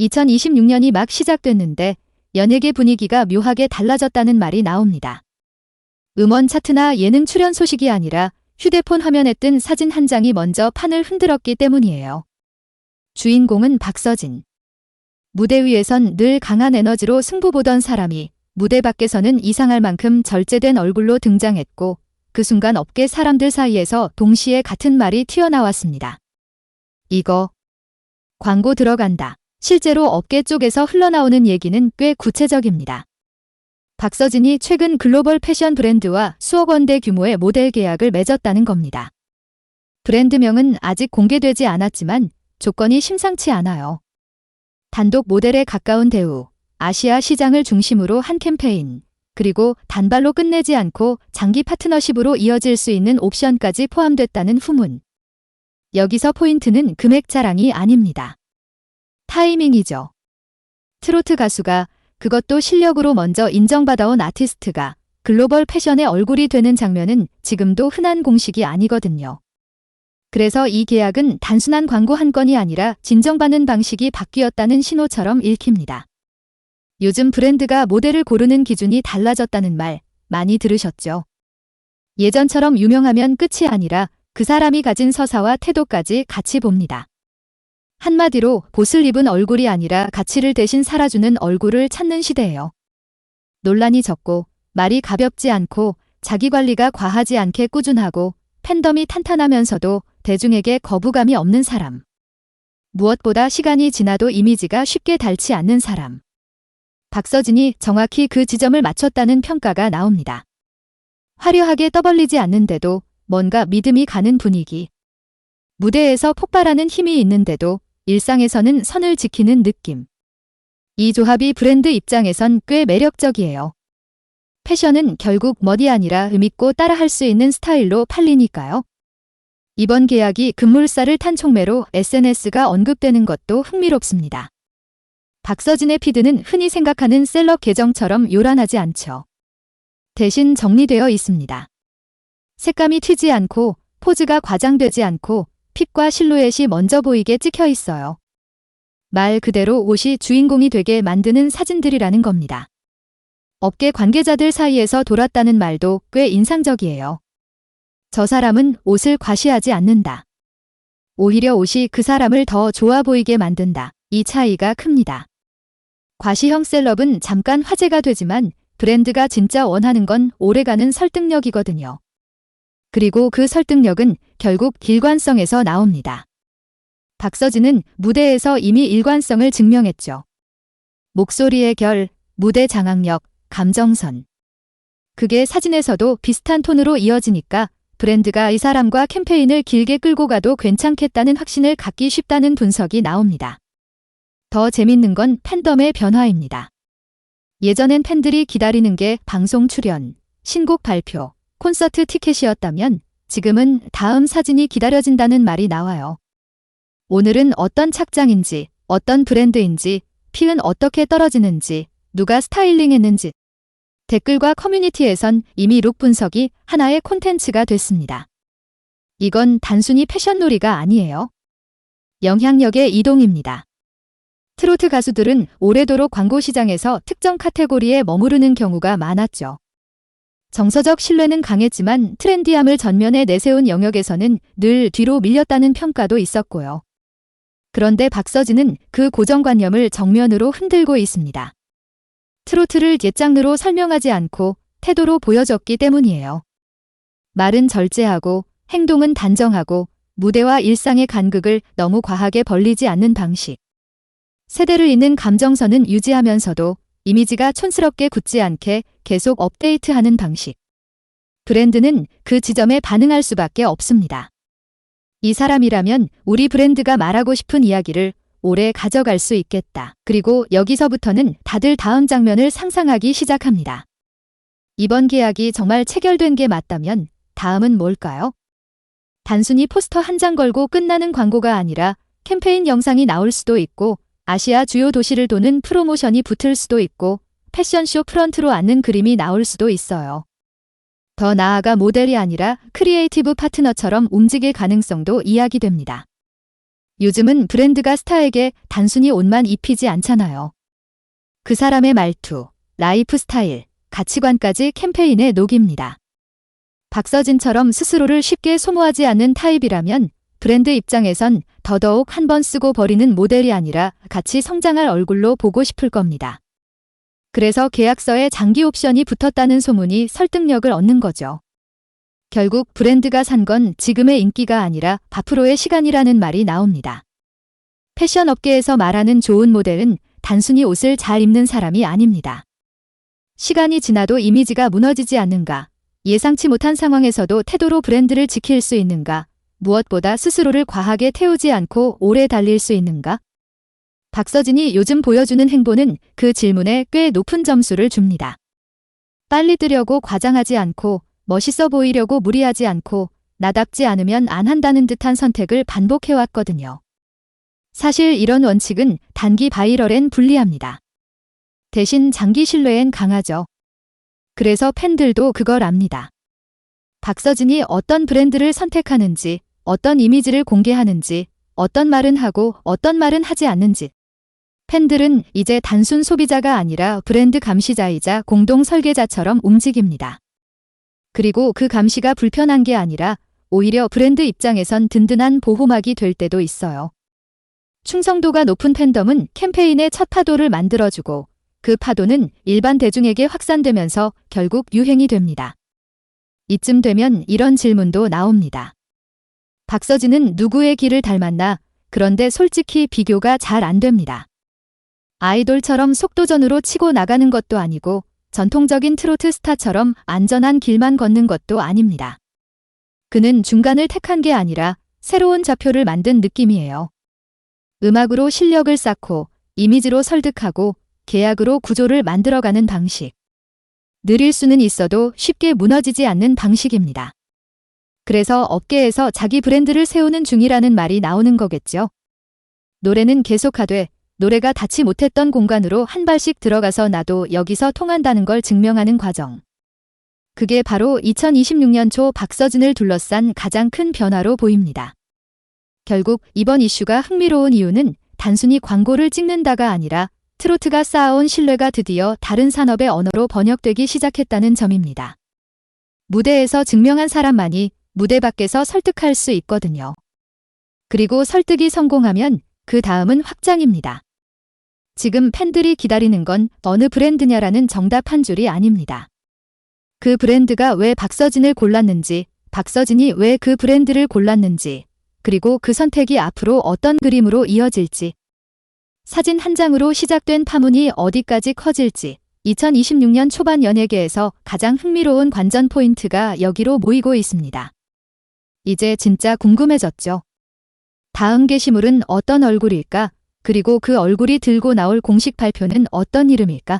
2026년이 막 시작됐는데 연예계 분위기가 묘하게 달라졌다는 말이 나옵니다. 음원 차트나 예능 출연 소식이 아니라 휴대폰 화면에 뜬 사진 한 장이 먼저 판을 흔들었기 때문이에요. 주인공은 박서진. 무대 위에선 늘 강한 에너지로 승부 보던 사람이 무대 밖에서는 이상할 만큼 절제된 얼굴로 등장했고 그 순간 업계 사람들 사이에서 동시에 같은 말이 튀어나왔습니다. 이거 광고 들어간다. 실제로 업계 쪽에서 흘러나오는 얘기는 꽤 구체적입니다. 박서진이 최근 글로벌 패션 브랜드와 수억 원대 규모의 모델 계약을 맺었다는 겁니다. 브랜드명은 아직 공개되지 않았지만 조건이 심상치 않아요. 단독 모델에 가까운 대우, 아시아 시장을 중심으로 한 캠페인, 그리고 단발로 끝내지 않고 장기 파트너십으로 이어질 수 있는 옵션까지 포함됐다는 후문. 여기서 포인트는 금액 자랑이 아닙니다. 타이밍이죠. 트로트 가수가 그것도 실력으로 먼저 인정받아온 아티스트가 글로벌 패션의 얼굴이 되는 장면은 지금도 흔한 공식이 아니거든요. 그래서 이 계약은 단순한 광고 한 건이 아니라 진정받는 방식이 바뀌었다는 신호처럼 읽힙니다. 요즘 브랜드가 모델을 고르는 기준이 달라졌다는 말 많이 들으셨죠? 예전처럼 유명하면 끝이 아니라 그 사람이 가진 서사와 태도까지 같이 봅니다. 한마디로 옷을 입은 얼굴이 아니라 가치를 대신 살아주는 얼굴을 찾는 시대예요. 논란이 적고 말이 가볍지 않고 자기 관리가 과하지 않게 꾸준하고 팬덤이 탄탄하면서도 대중에게 거부감이 없는 사람. 무엇보다 시간이 지나도 이미지가 쉽게 닳지 않는 사람. 박서진이 정확히 그 지점을 맞췄다는 평가가 나옵니다. 화려하게 떠벌리지 않는데도 뭔가 믿음이 가는 분위기. 무대에서 폭발하는 힘이 있는데도 일상에서는 선을 지키는 느낌. 이 조합이 브랜드 입장에선 꽤 매력적이에요. 패션은 결국 멋이 아니라 의밌고 따라할 수 있는 스타일로 팔리니까요. 이번 계약이 급물살을 탄 촉매로 SNS가 언급되는 것도 흥미롭습니다. 박서진의 피드는 흔히 생각하는 셀럽 계정처럼 요란하지 않죠. 대신 정리되어 있습니다. 색감이 튀지 않고 포즈가 과장되지 않고 핏과 실루엣이 먼저 보이게 찍혀 있어요. 말 그대로 옷이 주인공이 되게 만드는 사진들이라는 겁니다. 업계 관계자들 사이에서 돌았다는 말도 꽤 인상적이에요. 저 사람은 옷을 과시하지 않는다. 오히려 옷이 그 사람을 더 좋아 보이게 만든다. 이 차이가 큽니다. 과시형 셀럽은 잠깐 화제가 되지만 브랜드가 진짜 원하는 건 오래가는 설득력이거든요. 그리고 그 설득력은 결국 일관성에서 나옵니다. 박서진은 무대에서 이미 일관성을 증명했죠. 목소리의 결, 무대 장악력, 감정선. 그게 사진에서도 비슷한 톤으로 이어지니까 브랜드가 이 사람과 캠페인을 길게 끌고 가도 괜찮겠다는 확신을 갖기 쉽다는 분석이 나옵니다. 더 재밌는 건 팬덤의 변화입니다. 예전엔 팬들이 기다리는 게 방송 출연, 신곡 발표, 콘서트 티켓이었다면 지금은 다음 사진이 기다려진다는 말이 나와요. 오늘은 어떤 착장인지, 어떤 브랜드인지, 픽은 어떻게 떨어지는지, 누가 스타일링 했는지. 댓글과 커뮤니티에선 이미 룩 분석이 하나의 콘텐츠가 됐습니다. 이건 단순히 패션 놀이가 아니에요. 영향력의 이동입니다. 트로트 가수들은 오래도록 광고 시장에서 특정 카테고리에 머무르는 경우가 많았죠. 정서적 신뢰는 강했지만 트렌디함을 전면에 내세운 영역에서는 늘 뒤로 밀렸다는 평가도 있었고요. 그런데 박서진은 그 고정관념을 정면으로 흔들고 있습니다. 트로트를 옛 장르로 설명하지 않고 태도로 보여줬기 때문이에요. 말은 절제하고 행동은 단정하고 무대와 일상의 간극을 너무 과하게 벌리지 않는 방식. 세대를 잇는 감정선은 유지하면서도 이미지가 촌스럽게 굳지 않게 계속 업데이트하는 방식. 브랜드는 그 지점에 반응할 수밖에 없습니다. 이 사람이라면 우리 브랜드가 말하고 싶은 이야기를 오래 가져갈 수 있겠다. 그리고 여기서부터는 다들 다음 장면을 상상하기 시작합니다. 이번 계약이 정말 체결된 게 맞다면 다음은 뭘까요? 단순히 포스터 한 장 걸고 끝나는 광고가 아니라 캠페인 영상이 나올 수도 있고 아시아 주요 도시를 도는 프로모션이 붙을 수도 있고 패션쇼 프런트로 앉는 그림이 나올 수도 있어요. 더 나아가 모델이 아니라 크리에이티브 파트너처럼 움직일 가능성도 이야기됩니다. 요즘은 브랜드가 스타에게 단순히 옷만 입히지 않잖아요. 그 사람의 말투, 라이프 스타일, 가치관까지 캠페인에 녹입니다. 박서진처럼 스스로를 쉽게 소모하지 않는 타입이라면 브랜드 입장에선 더더욱 한 번 쓰고 버리는 모델이 아니라 같이 성장할 얼굴로 보고 싶을 겁니다. 그래서 계약서에 장기 옵션이 붙었다는 소문이 설득력을 얻는 거죠. 결국 브랜드가 산 건 지금의 인기가 아니라 앞으로의 시간이라는 말이 나옵니다. 패션 업계에서 말하는 좋은 모델은 단순히 옷을 잘 입는 사람이 아닙니다. 시간이 지나도 이미지가 무너지지 않는가, 예상치 못한 상황에서도 태도로 브랜드를 지킬 수 있는가, 무엇보다 스스로를 과하게 태우지 않고 오래 달릴 수 있는가? 박서진이 요즘 보여주는 행보는 그 질문에 꽤 높은 점수를 줍니다. 빨리 뜨려고 과장하지 않고 멋있어 보이려고 무리하지 않고 나답지 않으면 안 한다는 듯한 선택을 반복해왔거든요. 사실 이런 원칙은 단기 바이럴엔 불리합니다. 대신 장기 신뢰엔 강하죠. 그래서 팬들도 그걸 압니다. 박서진이 어떤 브랜드를 선택하는지, 어떤 이미지를 공개하는지, 어떤 말은 하고 어떤 말은 하지 않는지. 팬들은 이제 단순 소비자가 아니라 브랜드 감시자이자 공동 설계자처럼 움직입니다. 그리고 그 감시가 불편한 게 아니라 오히려 브랜드 입장에선 든든한 보호막이 될 때도 있어요. 충성도가 높은 팬덤은 캠페인의 첫 파도를 만들어주고 그 파도는 일반 대중에게 확산되면서 결국 유행이 됩니다. 이쯤 되면 이런 질문도 나옵니다. 박서진은 누구의 길을 닮았나? 그런데 솔직히 비교가 잘 안 됩니다. 아이돌처럼 속도전으로 치고 나가는 것도 아니고 전통적인 트로트 스타처럼 안전한 길만 걷는 것도 아닙니다. 그는 중간을 택한 게 아니라 새로운 좌표를 만든 느낌이에요. 음악으로 실력을 쌓고 이미지로 설득하고 계약으로 구조를 만들어가는 방식. 느릴 수는 있어도 쉽게 무너지지 않는 방식입니다. 그래서 업계에서 자기 브랜드를 세우는 중이라는 말이 나오는 거겠죠. 노래는 계속하되 노래가 닿지 못했던 공간으로 한 발씩 들어가서 나도 여기서 통한다는 걸 증명하는 과정. 그게 바로 2026년 초 박서진을 둘러싼 가장 큰 변화로 보입니다. 결국 이번 이슈가 흥미로운 이유는 단순히 광고를 찍는다가 아니라 트로트가 쌓아온 신뢰가 드디어 다른 산업의 언어로 번역되기 시작했다는 점입니다. 무대에서 증명한 사람만이 무대 밖에서 설득할 수 있거든요. 그리고 설득이 성공하면 그 다음은 확장입니다. 지금 팬들이 기다리는 건 어느 브랜드냐라는 정답 한 줄이 아닙니다. 그 브랜드가 왜 박서진을 골랐는지, 박서진이 왜 그 브랜드를 골랐는지, 그리고 그 선택이 앞으로 어떤 그림으로 이어질지, 사진 한 장으로 시작된 파문이 어디까지 커질지, 2026년 초반 연예계에서 가장 흥미로운 관전 포인트가 여기로 모이고 있습니다. 이제 진짜 궁금해졌죠? 다음 게시물은 어떤 얼굴일까? 그리고 그 얼굴이 들고 나올 공식 발표는 어떤 이름일까?